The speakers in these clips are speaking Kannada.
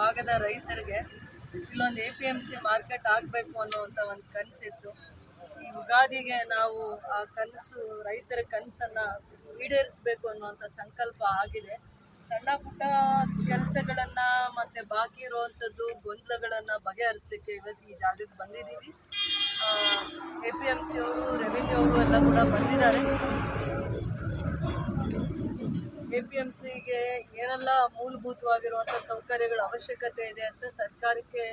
ಭಾಗದ ರೈತರಿಗೆ ಇಲ್ಲೊಂದು A P M C market ಆಗಬೇಕು ಅನ್ನುವಂಥ ಒಂದು ಕನಸಿತ್ತು. ಈ ಯುಗಾದಿಗೆ ನಾವು ಆ ಕನಸು, ರೈತರ ಕನಸನ್ನು ಈಡೇರಿಸಬೇಕು ಅನ್ನುವಂಥ ಸಂಕಲ್ಪ ಆಗಿದೆ. ಸಣ್ಣ ಪುಟ್ಟ ಕೆಲಸಗಳನ್ನು ಮತ್ತು ಬಾಕಿ ಇರುವಂಥದ್ದು ಗೊಂದಲಗಳನ್ನು ಬಗೆಹರಿಸಲಿಕ್ಕೆ ಇವತ್ತು ಈ ಜಾಗಕ್ಕೆ ಬಂದಿದ್ದೀವಿ. ಎ ಪಿ ಎಂ ಸಿ ಅವರು, ರೆವಿನ್ಯೂ ಅವರು ಎಲ್ಲ ಕೂಡ ಬಂದಿದ್ದಾರೆ. ಎ ಪಿ ಎಂ ಸಿಗೆ ಏನೆಲ್ಲ ಮೂಲಭೂತವಾಗಿರುವಂಥ ಸೌಕರ್ಯಗಳ ಅವಶ್ಯಕತೆ ಇದೆ ಅಂತ ಸರ್ಕಾರಕ್ಕೆ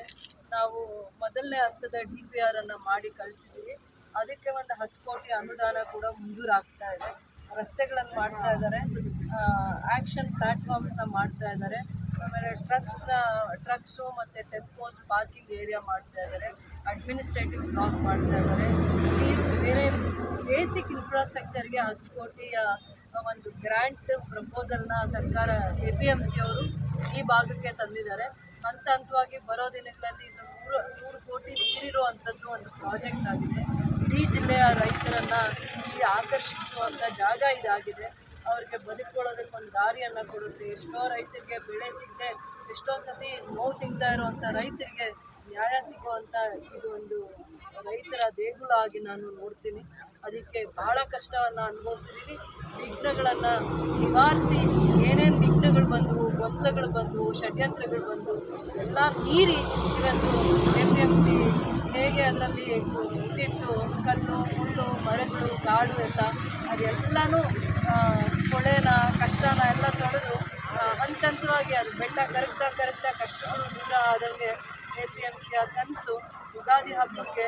ನಾವು ಮೊದಲನೇ ಹಂತದ ಡಿ ಪಿ ಆರನ್ನು ಮಾಡಿ ಕಳಿಸಿದ್ದೀವಿ. ಅದಕ್ಕೆ ಒಂದು ಹತ್ತು ಕೋಟಿ ಅನುದಾನ ಕೂಡ ಮಂಜೂರಾಗ್ತಾ ಇದೆ. ರಸ್ತೆಗಳನ್ನು ಮಾಡ್ತಾ ಇದ್ದಾರೆ. ಆ್ಯಕ್ಷನ್ ಪ್ಲ್ಯಾಟ್ಫಾರ್ಮ್ಸ್ನ ಮಾಡ್ತಾ ಇದ್ದಾರೆ. ಆಮೇಲೆ ಟ್ರಕ್ಸ್ನ, ಟ್ರಕ್ಸು ಮತ್ತು ಟೆಂಪೋಸ್ ಪಾರ್ಕಿಂಗ್ ಏರಿಯಾ ಮಾಡ್ತಾ ಇದ್ದಾರೆ. ಅಡ್ಮಿನಿಸ್ಟ್ರೇಟಿವ್ ಬ್ಲಾಕ್ ಮಾಡ್ತಾ ಇದ್ದಾರೆ. ಬೇರೆ ಬೇಸಿಕ್ ಇನ್ಫ್ರಾಸ್ಟ್ರಕ್ಚರ್ಗೆ ಹತ್ತು ಕೋಟಿಯ ಒಂದು ಗ್ರ್ಯಾಂಟ್ ಪ್ರಪೋಸಲ್ನ ಸರ್ಕಾರ, ಎ ಪಿ ಎಂ ಸಿ ಅವರು ಈ ಭಾಗಕ್ಕೆ ತಂದಿದ್ದಾರೆ. ಹಂತ ಹಂತವಾಗಿ ಬರೋ ದಿನಗಳಲ್ಲಿ ಇದು ನೂರು ನೂರು ಕೋಟಿ ಮೀರಿರುವಂಥದ್ದು ಒಂದು ಪ್ರಾಜೆಕ್ಟ್ ಆಗಿದೆ. ಇಡೀ ಜಿಲ್ಲೆಯ ರೈತರನ್ನು ಇಲ್ಲಿ ಆಕರ್ಷಿಸುವಂಥ ಜಾಗ ಇದಾಗಿದೆ. ಅವ್ರಿಗೆ ಬದುಕೊಳ್ಳೋದಕ್ಕೆ ಒಂದು ದಾರಿಯನ್ನು ಕೊಡುತ್ತೆ. ಎಷ್ಟೋ ರೈತರಿಗೆ ಬೆಳೆ ಸಿಗದೆ, ಎಷ್ಟೋ ಸತಿ ನೋವು ತಿಂತಾ ಇರುವಂಥ ರೈತರಿಗೆ ನ್ಯಾಯ ಸಿಗುವಂಥ ಇದು ಒಂದು ರೈತರ ದೇಗುಲ ಆಗಿ ನಾನು ನೋಡ್ತೀನಿ. ಅದಕ್ಕೆ ಬಹಳ ಕಷ್ಟವನ್ನು ಅನುಭವಿಸಿದ್ದೀನಿ ವಿಘ್ನಗಳನ್ನು ನಿವಾರಿಸಿ ಏನೇನು ವಿಘ್ನಗಳು ಬಂದವು, ಗೊಂದಲಗಳು ಬಂದವು, ಷಡ್ಯಂತ್ರಗಳು ಬಂದವು, ಎಲ್ಲ ಮೀರಿ ಇವತ್ತು ಎಂ ಎಂ ಸಿ ಹೇಗೆ ಅದರಲ್ಲಿ ಇದ್ದಿತ್ತು ಕಲ್ಲು ಹುಲ್ಲು ಮರಗಳು, ಕಾಡು ಎಲ್ಲ, ಅದೆಲ್ಲನೂ ಕೊಳೆನ, ಕಷ್ಟನ ಎಲ್ಲ ತೊಳೆದು ಹಂತ ಹಂತವಾಗಿ ಅದು ಬೆಟ್ಟ ಕರಗ್ತಾ ಕರಗ್ತಾ ಕಷ್ಟಗಳು ದೂರ ಆದಂಗೆ ಎ ಪಿ ಎಂ ಸಿಯ ಕನಸು ಯುಗಾದಿ ಹಬ್ಬಕ್ಕೆ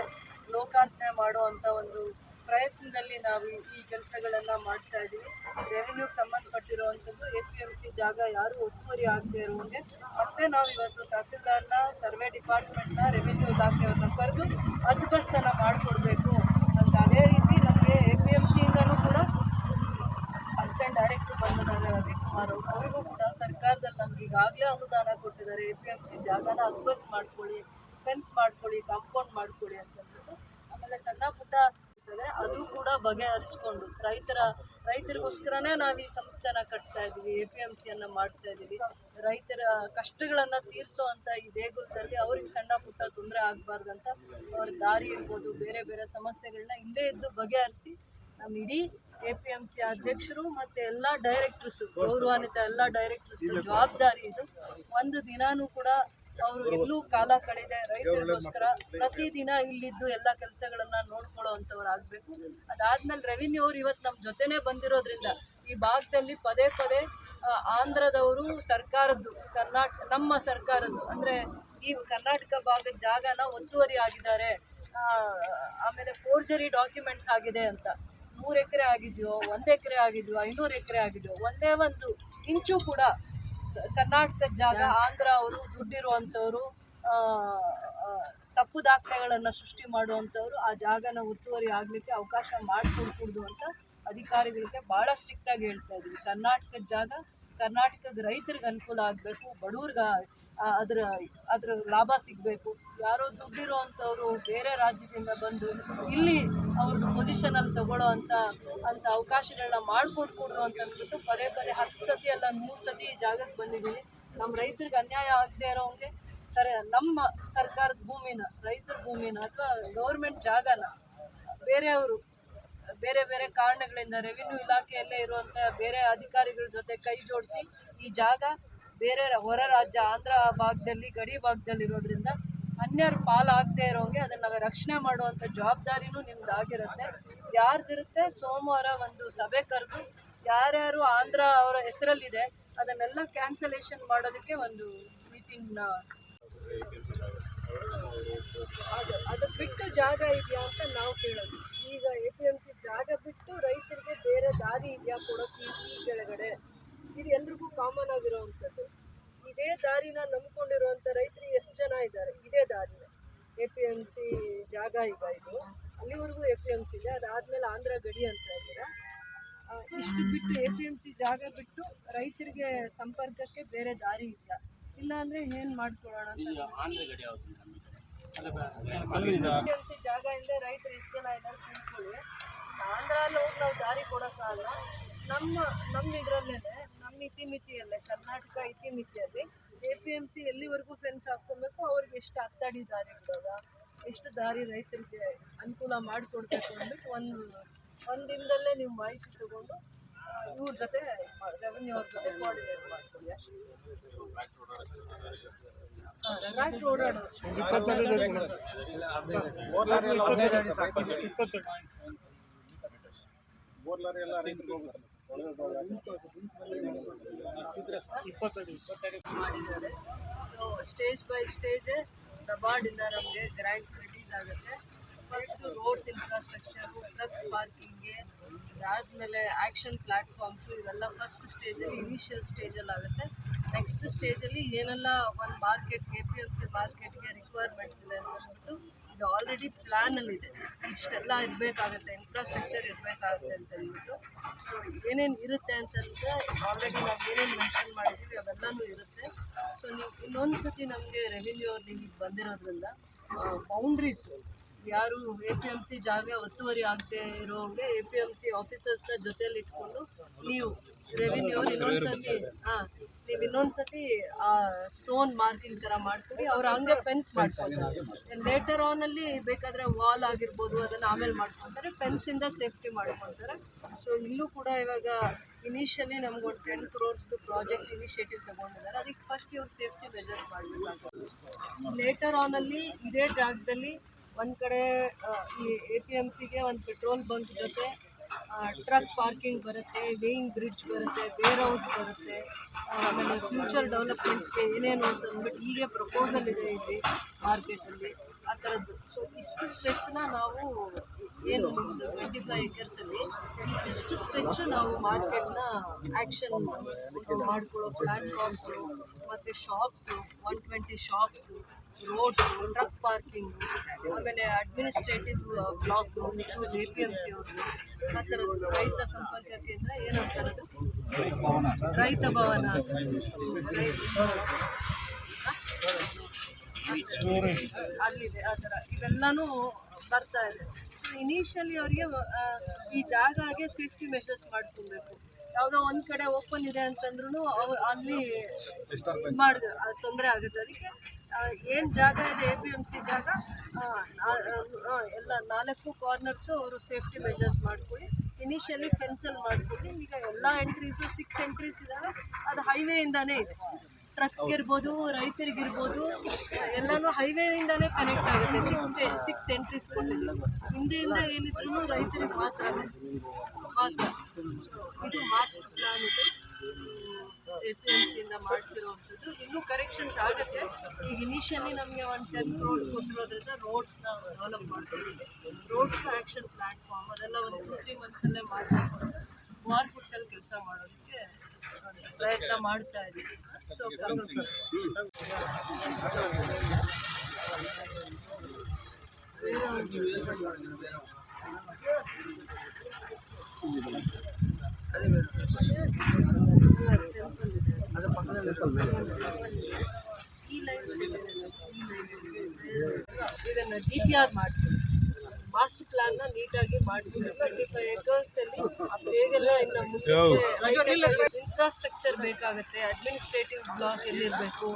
ಲೋಕಾರ್ಪಣೆ ಮಾಡುವಂಥ ಒಂದು ಪ್ರಯತ್ನದಲ್ಲಿ ನಾವು ಈ- ಕೆಲಸಗಳನ್ನು ಮಾಡ್ತಾ ಇದ್ದೀವಿ. ರೆವಿನ್ಯೂಗೆ ಸಂಬಂಧಪಟ್ಟಿರುವಂಥದ್ದು ಎ ಪಿ ಎಂ ಸಿ ಜಾಗ ಯಾರೂ ಒತ್ತುವರಿ ಆಗದೆ ಇರುವಂಗೆ, ಮತ್ತೆ ನಾವು ಇವತ್ತು ತಹಸೀಲ್ದಾರ್ನ, ಸರ್ವೆ ಡಿಪಾರ್ಟ್ಮೆಂಟ್ನ ರೆವಿನ್ಯೂ ಇಲಾಖೆಯವ್ರನ್ನ ಕರೆದು ಅದ್ಭಸ್ತನ ಮಾಡಿಕೊಡ್ಬೇಕು ಅಂತ ಅದೇ ರೀತಿ ನಮಗೆ ಎ ಪಿ ಎಂ ಸಿಯಿಂದನೂ ಕೂಡ ಅಸಿಸ್ಟೆಂಟ್ ಡೈರೆಕ್ಟರ್ ಬಂದಿದ್ದಾರೆ ಅವರು ಅವ್ರಿಗೂ ಕೂಡ ಸರ್ಕಾರದಲ್ಲಿ ನಮ್ಗೆ ಈಗಾಗಲೇ ಅನುದಾನ ಕೊಟ್ಟಿದ್ದಾರೆ. ಎ ಪಿ ಎಂ ಸಿ ಜಾಗನ ಅದ್ಬಸ್ತ್ ಮಾಡ್ಕೊಳ್ಳಿ ಫೆನ್ಸ್ ಮಾಡ್ಕೊಳ್ಳಿ ಕಾಂಪೌಂಡ್ ಮಾಡ್ಕೊಳ್ಳಿ ಅಂತಂದ್ಬಿಟ್ಟು ಆಮೇಲೆ ಸಣ್ಣ ಪುಟ್ಟ ಇರ್ತದೆ ಅದು ಕೂಡ ಬಗೆಹರಿಸ್ಕೊಂಡು ರೈತರ, ರೈತರಿಗೋಸ್ಕರನೇ ನಾವು ಈ ಸಂಸ್ಥೆನ ಕಟ್ತಾ ಇದ್ದೀವಿ ಎ ಪಿ ಎಂ ಸಿಯನ್ನು ಮಾಡ್ತಾ ಇದ್ದೀವಿ ರೈತರ ಕಷ್ಟಗಳನ್ನು ಅಂತ ಈ ದೇಗುಲದಲ್ಲಿ ಅವ್ರಿಗೆ ಸಣ್ಣ ಪುಟ್ಟ ತೊಂದರೆ ಆಗಬಾರ್ದಂತ ಅವ್ರ ದಾರಿ ಇರ್ಬೋದು, ಬೇರೆ ಬೇರೆ ಸಮಸ್ಯೆಗಳನ್ನ ಇಲ್ಲೇ ಇದ್ದು ಬಗೆಹರಿಸಿ ನಮ್ಮ ಇಡೀ ಎ ಪಿ ಎಂ ಸಿ ಅಧ್ಯಕ್ಷರು ಮತ್ತು ಎಲ್ಲ ಡೈರೆಕ್ಟರ್ಸು ಗೌರವಾನ್ವಿತ ಎಲ್ಲ ಡೈರೆಕ್ಟರ್ಸ್ ಜವಾಬ್ದಾರಿ ಇದು. ಒಂದು ದಿನಾನೂ ಕೂಡ ಅವರು ಎಲ್ಲೂ ಕಾಲ ಕಳೆದೆ, ರೈತರಿಗೋಸ್ಕರ ಪ್ರತಿದಿನ ಇಲ್ಲಿದ್ದು ಎಲ್ಲ ಕೆಲಸಗಳನ್ನ ನೋಡ್ಕೊಳ್ಳೋವಂಥವ್ರು ಆಗಬೇಕು ಅದಾದ್ಮೇಲೆ ರೆವಿನ್ಯೂ ಅವ್ರು ಇವತ್ತು ನಮ್ಮ ಜೊತೆನೇ ಬಂದಿರೋದ್ರಿಂದ ಈ ಭಾಗದಲ್ಲಿ ಪದೇ ಪದೇ ಆಂಧ್ರದವರು ಸರ್ಕಾರದ್ದು ಕರ್ನಾಟಕ ನಮ್ಮ ಸರ್ಕಾರದ್ದು, ಅಂದರೆ ಈ ಕರ್ನಾಟಕ ಭಾಗದ ಜಾಗನ ಒತ್ತುವರಿ ಆಗಿದ್ದಾರೆ. ಆಮೇಲೆ ಫೋರ್ಜರಿ ಡಾಕ್ಯುಮೆಂಟ್ಸ್ ಆಗಿದೆ ಅಂತ. ಮೂರು ಎಕರೆ ಆಗಿದೆಯೋ ಒಂದು ಎಕರೆ ಆಗಿದೆಯೋ ಐನೂರು ಎಕರೆ ಆಗಿದೆಯೋ ಒಂದೇ ಒಂದು ಇಂಚು ಕೂಡ ಕರ್ನಾಟಕದ ಜಾಗ ಆಂಧ್ರ ಅವರು ದುಡ್ಡಿರುವಂಥವ್ರು ತಪ್ಪು ದಾಖಲೆಗಳನ್ನು ಸೃಷ್ಟಿ ಮಾಡುವಂಥವ್ರು ಆ ಜಾಗನ ಒತ್ತುವರಿ ಆಗಲಿಕ್ಕೆ ಅವಕಾಶ ಮಾಡಿಕೊಡ್ಕೂಡ್ದು ಅಂತ ಅಧಿಕಾರಿಗಳಿಗೆ ಭಾಳ ಸ್ಟ್ರಿಕ್ಟಾಗಿ ಹೇಳ್ತಾ ಇದ್ದೀವಿ. ಕರ್ನಾಟಕದ ಜಾಗ ಕರ್ನಾಟಕದ ರೈತರಿಗೆ ಅನುಕೂಲ ಆಗಬೇಕು ಬಡವ್ರಿಗೆ ಅದರ ಅದ್ರ ಲಾಭ ಸಿಗಬೇಕು. ಯಾರೋ ದುಡ್ಡಿರೋವಂಥವ್ರು ಬೇರೆ ರಾಜ್ಯದಿಂದ ಬಂದು ಇಲ್ಲಿ ಅವ್ರದ್ದು ಪೊಸಿಷನಲ್ಲಿ ತಗೊಳ್ಳೋ ಅಂಥ ಅಂಥ ಅವಕಾಶಗಳನ್ನ ಮಾಡಿಕೊಡ್ಕೊಡ್ರು ಅಂತ ಅಂದ್ಬಿಟ್ಟು ಪದೇ ಪದೇ ಹತ್ತು ಸತಿ ಅಲ್ಲ ಮೂರು ಸತಿ ಈ ಜಾಗಕ್ಕೆ ಬಂದಿದ್ದೀನಿ. ನಮ್ಮ ರೈತರಿಗೆ ಅನ್ಯಾಯ ಆಗದೆ ಇರೋಂಗೆ, ಸರಿ, ನಮ್ಮ ಸರ್ಕಾರದ ಭೂಮಿನ, ರೈತರ ಭೂಮಿನ ಅಥವಾ ಗೌರ್ಮೆಂಟ್ ಜಾಗನ ಬೇರೆಯವರು, ಬೇರೆ ಬೇರೆ ಕಾರಣಗಳಿಂದ ರೆವಿನ್ಯೂ ಇಲಾಖೆಯಲ್ಲೇ ಇರುವಂಥ ಬೇರೆ ಅಧಿಕಾರಿಗಳ ಜೊತೆ ಕೈ ಜೋಡಿಸಿ ಈ ಜಾಗ ಬೇರೆ ಹೊರ ರಾಜ್ಯ, ಆಂಧ್ರ ಭಾಗದಲ್ಲಿ, ಗಡಿ ಭಾಗದಲ್ಲಿ ಇರೋದ್ರಿಂದ ಅನ್ಯರ ಪಾಲಾಗದೇ ಇರೋಂಗೆ ಅದನ್ನು ನಾವು ರಕ್ಷಣೆ ಮಾಡುವಂಥ ಜವಾಬ್ದಾರಿನೂ ನಿಮ್ದು ಆಗಿರುತ್ತೆ. ಯಾರ್ದಿರುತ್ತೆ ಸೋಮವಾರ ಒಂದು ಸಭೆ ಕರೆದು ಯಾರ್ಯಾರು ಆಂಧ್ರ ಅವರ ಹೆಸರಲ್ಲಿದೆ ಅದನ್ನೆಲ್ಲ ಕ್ಯಾನ್ಸಲೇಷನ್ ಮಾಡೋದಕ್ಕೆ ಒಂದು ಮೀಟಿಂಗ್ನ ಅದು ಅದು ಬಿಟ್ಟು ಜಾಗ ಇದೆಯಾ ಅಂತ ನಾವು ಕೇಳೋದು. ಈಗ ಎ ಪಿ ಎಂ ಸಿ ಜಾಗ ಬಿಟ್ಟು ರೈತರಿಗೆ ಬೇರೆ ದಾರಿ ಇದೆಯಾ ಕೊಡೋಕೆ ಈ ಕೆಳಗಡೆ? ಇದು ಎಲ್ರಿಗೂ ಕಾಮನ್ ಆಗಿರೋವಂಥದ್ದು ಇದೇ ದಾರಿನ ನಂಬ್ಕೊಂಡಿರುವಂಥ ರೈತರು ಎಷ್ಟು ಜನ ಇದ್ದಾರೆ? ಇದೇ ದಾರಿನ. ಎ ಪಿ ಎಂ ಸಿ ಜಾಗ ಈಗ ಇದು. ಅಲ್ಲಿವರೆಗೂ ಎ ಪಿ ಎಂ ಸಿ ಇದೆ. ಅದಾದ್ಮೇಲೆ ಆಂಧ್ರ ಗಡಿ ಅಂತ ಇದ್ದೀರಾ ಇಷ್ಟು ಬಿಟ್ಟು ಎ ಪಿ ಎಂ ಸಿ ಜಾಗ ಬಿಟ್ಟು ರೈತರಿಗೆ ಸಂಪರ್ಕಕ್ಕೆ ಬೇರೆ ದಾರಿ ಇಲ್ಲ. ಇಲ್ಲ ಅಂದ್ರೆ ಏನು ಮಾಡ್ಕೊಳ್ಳೋಣ ಅಂತ ಸಿ ಜಾಗ ಇಲ್ಲದೆ ರೈತರು ಎಷ್ಟು ಜನ ಇದ್ದಾರೆ ತಿಳ್ಕೊಳ್ಳಿ. ಆಂಧ್ರಲ್ಲಿ ಹೋಗಿ ನಾವು ದಾರಿ ಕೊಡೋಕ್ಕಾಗಲ್ಲ. ನಮ್ಮ ನಮ್ಮ ಇದರಲ್ಲೇ ನಮ್ಮ ಇತಿಮಿತಿಯಲ್ಲೇ ಕರ್ನಾಟಕ ಇತಿಮಿತಿಯಲ್ಲಿ ಎ ಪಿ ಎಂ ಸಿ ಎಲ್ಲಿವರೆಗೂ ಫೆನ್ಸ್ ಹಾಕ್ಕೊಬೇಕು ಅವ್ರಿಗೆ ಎಷ್ಟು ಅತ್ತಾಡಿ ದಾರಿ ಇರ್ತದ ಎಷ್ಟು ದಾರಿ ರೈತರಿಗೆ ಅನುಕೂಲ ಮಾಡಿಕೊಡ್ಬೇಕು ಅಂದ್ಬಿಟ್ಟು ಒಂದು ಒಂದು ದಿನದಲ್ಲೇ ನೀವು ಮಾಹಿತಿ ತಗೊಂಡು ಇವ್ರ ಜೊತೆ ರೆವೆನ್ಯೂ ಅವ್ರ ಜೊತೆ ಕೋಆರ್ಡಿನೇಟ್ ಮಾಡ್ಕೊಳ್ಳಿ ಅಷ್ಟೇ. ರಾಟ್ ಓಡಾಡೋದು ಮಾಡಿದ್ದಾರೆ ಸೊ ಸ್ಟೇಜ್ ಬೈ ಸ್ಟೇಜ್ ನಬಾರ್ಡಿಂದ ನಮಗೆ ಗ್ರ್ಯಾಂಡ್ಸ್ ರಿಲೀಸ್ ಆಗುತ್ತೆ. ಫಸ್ಟ್ ರೋಡ್ಸ್ ಇನ್ಫ್ರಾಸ್ಟ್ರಕ್ಚರು ಟ್ರಕ್ಸ್ ಪಾರ್ಕಿಂಗ್ಗೆ ಅದಾದಮೇಲೆ ಆ್ಯಕ್ಷನ್ ಪ್ಲ್ಯಾಟ್ಫಾರ್ಮ್ಸು ಇವೆಲ್ಲ ಫಸ್ಟ್ ಸ್ಟೇಜಲ್ಲಿ ಇನಿಷಿಯಲ್ ಸ್ಟೇಜಲ್ಲಿ ಆಗುತ್ತೆ. ನೆಕ್ಸ್ಟ್ ಸ್ಟೇಜಲ್ಲಿ ಏನೆಲ್ಲ ಒಂದು market K P M C ಮಾರ್ಕೆಟ್ಗೆ ರಿಕ್ವೈರ್ಮೆಂಟ್ಸ್ ಇದೆ ಅಂತ ಇದು ಆಲ್ರೆಡಿ ಪ್ಲ್ಯಾನಲ್ಲಿದೆ ಇಷ್ಟೆಲ್ಲ ಇರಬೇಕಾಗತ್ತೆ ಇನ್ಫ್ರಾಸ್ಟ್ರಕ್ಚರ್ ಇರಬೇಕಾಗುತ್ತೆ ಅಂತ ಹೇಳ್ಬಿಟ್ಟು. ಸೊ ಏನೇನು ಇರುತ್ತೆ ಅಂತಂದರೆ ಆಲ್ರೆಡಿ ನಾವು ಏನೇನು ಮೆನ್ಷನ್ ಮಾಡಿದ್ದೀವಿ ಅವೆಲ್ಲನೂ ಇರುತ್ತೆ. ಸೊ ನೀವು ಇನ್ನೊಂದು ಸತಿ ನಮಗೆ ರೆವಿನ್ಯೂ ಅವ್ರು ನಿಮಗೆ ಬಂದಿರೋದ್ರಿಂದ ಬೌಂಡ್ರೀಸು ಯಾರು ಎ ಪಿ ಎಂ ಸಿ ಜಾಗ ಒತ್ತುವರಿ ಆಗದೆ ಇರೋಂಗೆ ಎ ಪಿ ಎಂ ಸಿ ಆಫೀಸರ್ಸ್ನ ಜೊತೆಯಲ್ಲಿ ಇಟ್ಕೊಂಡು ನೀವು ರೆವಿನ್ಯೂ ಅವ್ರು ಇನ್ನೊಂದು ಸತಿ ಹಾಂ ನೀವು ಇನ್ನೊಂದು ಸತಿ ಆ ಸ್ಟೋನ್ ಮಾರ್ಕಿಂಗ್ ಥರ ಮಾಡ್ತೀವಿ ಅವ್ರು ಹಂಗೆ ಫೆನ್ಸ್ ಮಾಡ್ಕೊತಾರೆ ಲೇಟರ್ ಆನಲ್ಲಿ ಬೇಕಾದರೆ ವಾಲ್ ಆಗಿರ್ಬೋದು ಅದನ್ನು ಆಮೇಲೆ ಮಾಡ್ಕೊತಾರೆ ಫೆನ್ಸಿಂದ ಸೇಫ್ಟಿ ಮಾಡ್ಕೊತಾರೆ ಸೊ ಇಲ್ಲೂ ಕೂಡ ಇವಾಗ ಇನಿಷಿಯಲಿ ನಮ್ಗೊಂದು ಟೆನ್ ಕ್ರೋರ್ಸ್ದು ಪ್ರಾಜೆಕ್ಟ್ ಇನಿಷಿಯೇಟಿವ್ ತೊಗೊಂಡಿದ್ದಾರೆ ಅದಕ್ಕೆ ಫಸ್ಟ್ ಇವ್ರು ಸೇಫ್ಟಿ ಮೆಜರ್ಸ್ ಮಾಡಬೇಕಾಗುತ್ತೆ. ಲೇಟರ್ ಆನಲ್ಲಿ ಇದೇ ಜಾಗದಲ್ಲಿ ಒಂದು ಕಡೆ ಈ ಎ ಪಿ ಎಂ ಸಿಗೆ ಒಂದು ಪೆಟ್ರೋಲ್ ಬಂಕ್ ಜೊತೆ ಟ್ರಕ್ ಪಾರ್ಕಿಂಗ್ ಬರುತ್ತೆ ವೇಯಿಂಗ್ ಬ್ರಿಡ್ಜ್ ಬರುತ್ತೆ ವೇರ್ ಹೌಸ್ ಬರುತ್ತೆ, ಆಮೇಲೆ ಫ್ಯೂಚರ್ ಡೆವಲಪ್ಮೆಂಟ್ಸ್ಗೆ ಏನೇನು ಅಂತ ಅಂದ್ಬಿಟ್ಟು ಹೀಗೆ ಪ್ರಪೋಸಲ್ ಇದೆ ಇಲ್ಲಿ ಮಾರ್ಕೆಟಲ್ಲಿ ಆ ಥರದ್ದು. ಸೊ ಇಷ್ಟು ಸ್ಟ್ರೆಚ್ನ ನಾವು ಏನು ಟ್ವೆಂಟಿ ಫೈವ್ ಏಕರ್ಸಲ್ಲಿ ಇಷ್ಟು ಸ್ಟ್ರೆಚ್ ನಾವು ಮಾರ್ಕೆಟ್ನ ಆ್ಯಕ್ಷನ್ ಮಾಡ್ಕೊಳ್ಳೋ ಪ್ಲ್ಯಾಟ್ಫಾರ್ಮ್ಸು ಮತ್ತು shops one twenty shops roads truck parking ಆಮೇಲೆ administrative block A P M C ಅವರು ಆ ಥರದ್ದು ರೈತ ಸಂಪರ್ಕ ಕೇಂದ್ರ ಏನಂತಾರದು ರೈತ ಭವನ. ಅಲ್ಲಿದೆ ಆ ಥರ. ಇವೆಲ್ಲನೂ ಬರ್ತಾ ಇದೆ. ಇನಿಷಿಯಲಿ ಅವರಿಗೆ ಈ ಜಾಗಗೆ ಸೇಫ್ಟಿ ಮೆಷರ್ಸ್ ಮಾಡ್ಕೊಬೇಕು. ಯಾವುದೋ ಒಂದು ಕಡೆ ಓಪನ್ ಇದೆ ಅಂತಂದ್ರೂ ಅವ್ರು ಅಲ್ಲಿ ಮಾಡಿ ತೊಂದರೆ ಆಗುತ್ತೆ. ಅದಕ್ಕೆ ಏನು ಜಾಗ ಇದೆ ಎ ಪಿ ಎಂ ಸಿ ಜಾಗ? ಎಲ್ಲ ನಾಲ್ಕು ಕಾರ್ನರ್ಸು ಅವರು ಸೇಫ್ಟಿ ಮೆಷರ್ಸ್ ಮಾಡ್ಕೊಳ್ಳಿ. ಇನಿಷಿಯಲಿ ಫೆನ್ಸಲ್ಲಿ ಮಾಡ್ಕೊಳ್ಳಿ. ಈಗ ಎಲ್ಲ ಎಂಟ್ರೀಸು ಸಿಕ್ಸ್ ಎಂಟ್ರೀಸ್ ಇದ್ದಾವೆ ಅದು ಹೈವೇಯಿಂದಾನೇ ಇದೆ. ಟ್ರಕ್ಸ್ಗೆ ಇರ್ಬೋದು ರೈತರಿಗಿರ್ಬೋದು ಎಲ್ಲನೂ ಹೈವೇಯಿಂದಾನೇ ಕನೆಕ್ಟ್ ಆಗುತ್ತೆ. ಸಿಕ್ಸ್ ಸಿಕ್ಸ್ ಎಂಟ್ರೀಸ್ ಕೊಟ್ಟಿದ್ದೀವಿ ಹಿಂದೆಯಿಂದ ಏನಿದ್ರು ರೈತರಿಗೆ ಮಾತ್ರ ಮಾತ್ರ. ಇದು ಮಾಸ್ಟರ್ ಪ್ಲಾನ್ ಇದು. ಎ ಪಿ ಎಂ ಸಿಯಿಂದ ಮಾಡಿಸಿರುವಂಥದ್ದು. ಇನ್ನೂ ಕರೆಕ್ಷನ್ಸ್ ಆಗುತ್ತೆ. ಈಗ ಇನಿಷಿಯಲಿ ನಮಗೆ ಒಂದು ಟೆನ್ ರೋಡ್ಸ್ ಕೊಟ್ಟಿರೋದ್ರಿಂದ ರೋಡ್ಸ್ನ ಡೆವಲಪ್ ಮಾಡ್ತೀವಿ ರೋಡ್ಸ್ ಆ್ಯಕ್ಷನ್ ಪ್ಲಾಟ್ಫಾರ್ಮ್ ಅದೆಲ್ಲ ಒಂದು ಟೂ ತ್ರೀ ಮಂತ್ಸಲ್ಲೇ ಮಾಡಬೇಕು ಅಂತ ವಾರ್ ಫುಟ್ಟಲ್ಲಿ ಕೆಲಸ ಮಾಡೋದಕ್ಕೆ ಪ್ರಯತ್ನ ಮಾಡ್ತಾ ಇದ್ದೀವಿ ಸೊ ಈ ಇದನ್ನು ಡಿ ಪಿ ಆರ್ ಮಾಡಿಸ್ತೀವಿ ಮಾಸ್ಟರ್ ಪ್ಲಾನ್ನ ನೀಟಾಗಿ ಟ್ವೆಂಟಿ ಫೈವ್ ಹೇಗೆಲ್ಲ ಇನ್ನು ಮುಂದೆ ಇನ್ಫ್ರಾಸ್ಟ್ರಕ್ಚರ್ ಬೇಕಾಗುತ್ತೆ. ಅಡ್ಮಿನಿಸ್ಟ್ರೇಟಿವ್ ಬ್ಲಾಕ್ ಎಲ್ಲಿರಬೇಕು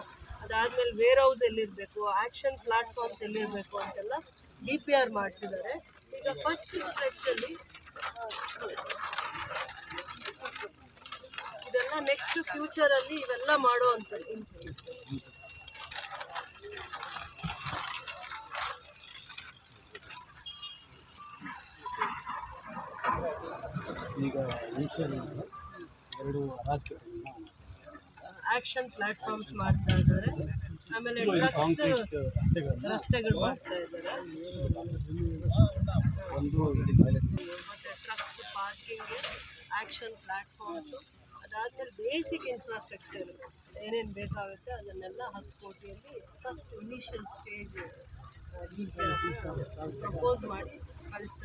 ಅದಾದಮೇಲೆ ವೇರ್ ಹೌಸ್ ಎಲ್ಲಿರಬೇಕು ಆ್ಯಕ್ಷನ್ ಪ್ಲಾಟ್ಫಾರ್ಮ್ಸ್ ಎಲ್ಲಿರಬೇಕು ಅಂತೆಲ್ಲ ಡಿ ಪಿ ಆರ್ ಮಾಡಿಸಿದ್ದಾರೆ. ಈಗ ಫಸ್ಟ್ ಸ್ಟ್ರೆಚ್ಚಲ್ಲಿ ಇದೆಲ್ಲ ನೆಕ್ಸ್ಟ್ ಫ್ಯೂಚರಲ್ಲಿ ಇವೆಲ್ಲ ಮಾಡೋ ಅಂಥದ್ದು ಈಗ ಎರಡು ಆಕ್ಷನ್ ಪ್ಲಾಟ್ಫಾರ್ಮ್ಸ್ ಮಾಡ್ತಾ ಇದ್ದಾರೆ. ಆಮೇಲೆ ಟ್ರಕ್ಸ್ ರಸ್ತೆಗಳನ್ನ ರಸ್ತೆಗಳು ಮಾಡ್ತಾ ಇದ್ದಾರೆ. ಮತ್ತು ಟ್ರಕ್ಸ್ ಪಾರ್ಕಿಂಗ್ಗೆ ಆಕ್ಷನ್ ಪ್ಲಾಟ್ಫಾರ್ಮ್ಸು ಅದಾದಮೇಲೆ ಬೇಸಿಕ್ ಇನ್ಫ್ರಾಸ್ಟ್ರಕ್ಚರ್ ಏನೇನು ಬೇಕಾಗುತ್ತೆ ಅದನ್ನೆಲ್ಲ ಹತ್ತು ಕೋಟಿಯಲ್ಲಿ ಫಸ್ಟ್ ಇನಿಷಿಯಲ್ ಸ್ಟೇಜ್ ಪ್ರಪೋಸ್ ಮಾಡಿ ಕಳಿಸ್ತಾರೆ.